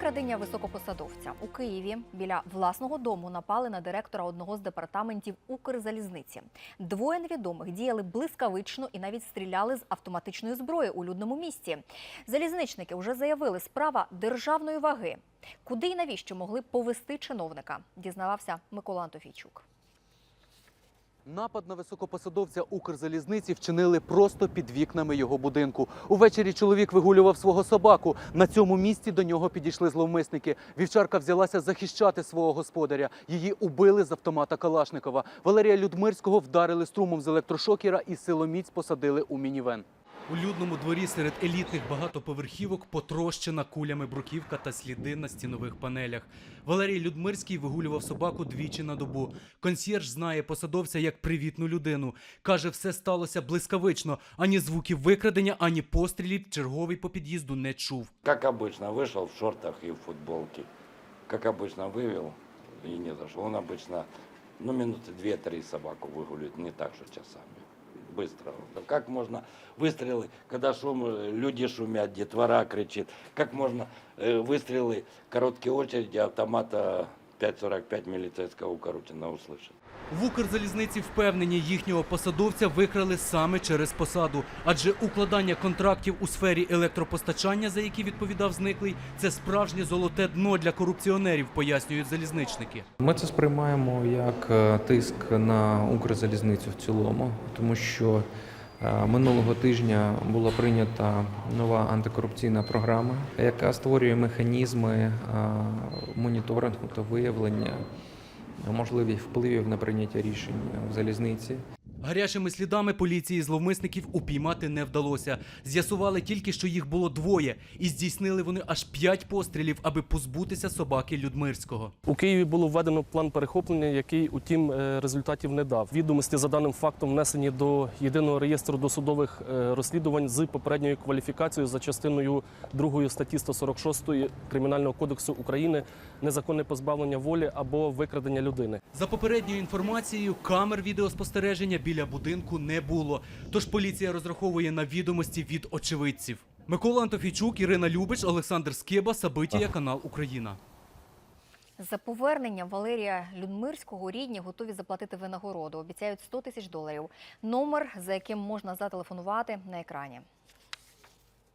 Викрадення високопосадовця у Києві біля власного дому напали на директора одного з департаментів Укрзалізниці. Двоє невідомих діяли блискавично і навіть стріляли з автоматичної зброї у людному місці. Залізничники вже заявили, справа державної ваги. Куди і навіщо могли повести чиновника? Дізнавався Микола Антофійчук. Напад на високопосадовця Укрзалізниці вчинили просто під вікнами його будинку. Увечері чоловік вигулював свого собаку. На цьому місці до нього підійшли зловмисники. Вівчарка взялася захищати свого господаря. Її убили з автомата Калашникова. Валерія Людмирського вдарили струмом з електрошокера і силоміць посадили у мінівен. У людному дворі серед елітних багатоповерхівок потрощена кулями бруківка та сліди на стінових панелях. Валерій Людмирський вигулював собаку двічі на добу. Консьєрж знає посадовця як привітну людину. Каже, все сталося блискавично. Ані звуків викрадення, ані пострілів черговий по під'їзду не чув. Как обычно, вышел в шортах и в футболке. Как обычно, вывел и не зашел. Он обычно, ну, минуты две-три собаку выгуливает, не так же часами. Быстро. Да Как можно выстрелы, когда шум, э, люди шумят, детвора кричит. Как можно э, выстрелы, короткие очереди автомата 5.45 милицейского укороченно услышать? В Укрзалізниці впевнені, їхнього посадовця викрали саме через посаду, адже укладання контрактів у сфері електропостачання, за які відповідав зниклий, це справжнє золоте дно для корупціонерів, пояснюють залізничники. Ми це сприймаємо як е, тиск на Укрзалізницю в цілому, тому що е, минулого тижня була прийнята нова антикорупційна програма, яка створює механізми е, моніторингу та виявлення можливих впливів на прийняття рішень в залізниці. Гарячими слідами поліції зловмисників упіймати не вдалося. З'ясували тільки, що їх було двоє, і здійснили вони аж п'ять пострілів, аби позбутися собаки Людмирського. У Києві було введено план перехоплення, який, утім, е, результатів не дав. Відомості за даним фактом внесені до єдиного реєстру досудових е, розслідувань з попередньою кваліфікацією за частиною 2 статті 146 Кримінального кодексу України незаконне позбавлення волі або викрадення людини. За попередньою інформацією, камер відеоспостереження біля будинку не було. Тож поліція розраховує на відомості від очевидців. Микола Антофійчук, Ірина Любич, Олександр Скиба, Сабитія, канал Україна. За повернення Валерія Людмирського рідні готові заплатити винагороду. Обіцяють 100 тисяч доларів. Номер, за яким можна зателефонувати на екрані.